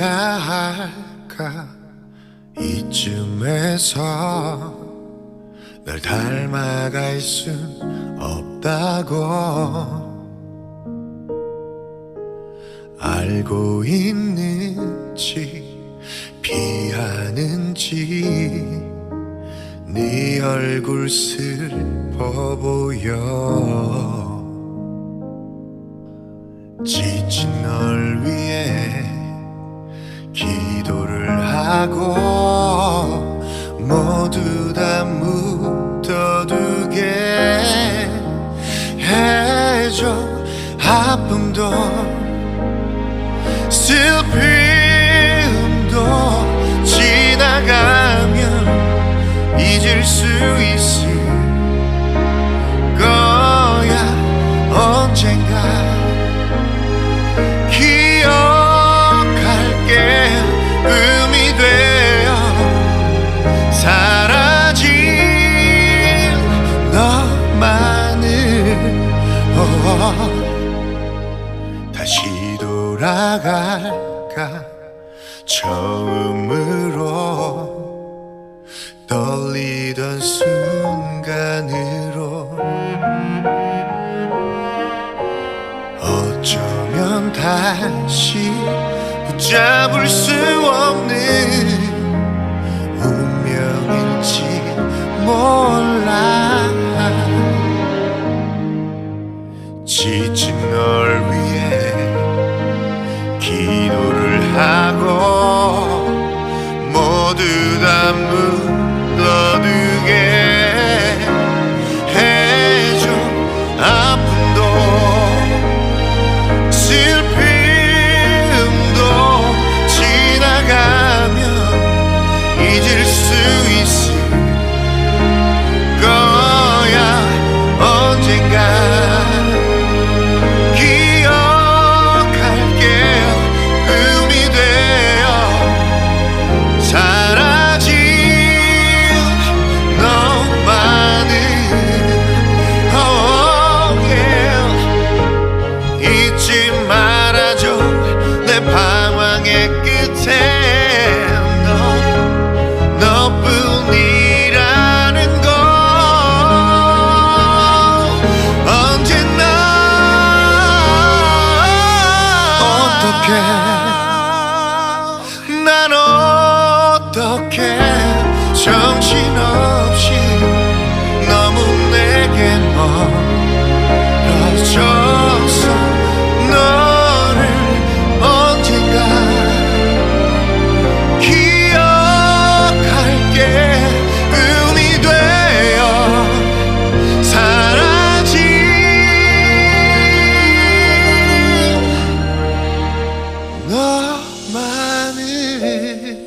해야 할까 이쯤에서 널 닮아갈 순 없다고 알고 있는지 피하는지 네 얼굴 슬퍼 보여. 지친 널 위해 기도를 하고 모두 다 묻어두게 해줘. 아픔도 어, 다시 돌아갈까? 처음으로 떨리던 순간으로 어쩌면 다시 붙잡을 수 없는 운명일지 몰라. 지친 널 난 어떻게 많은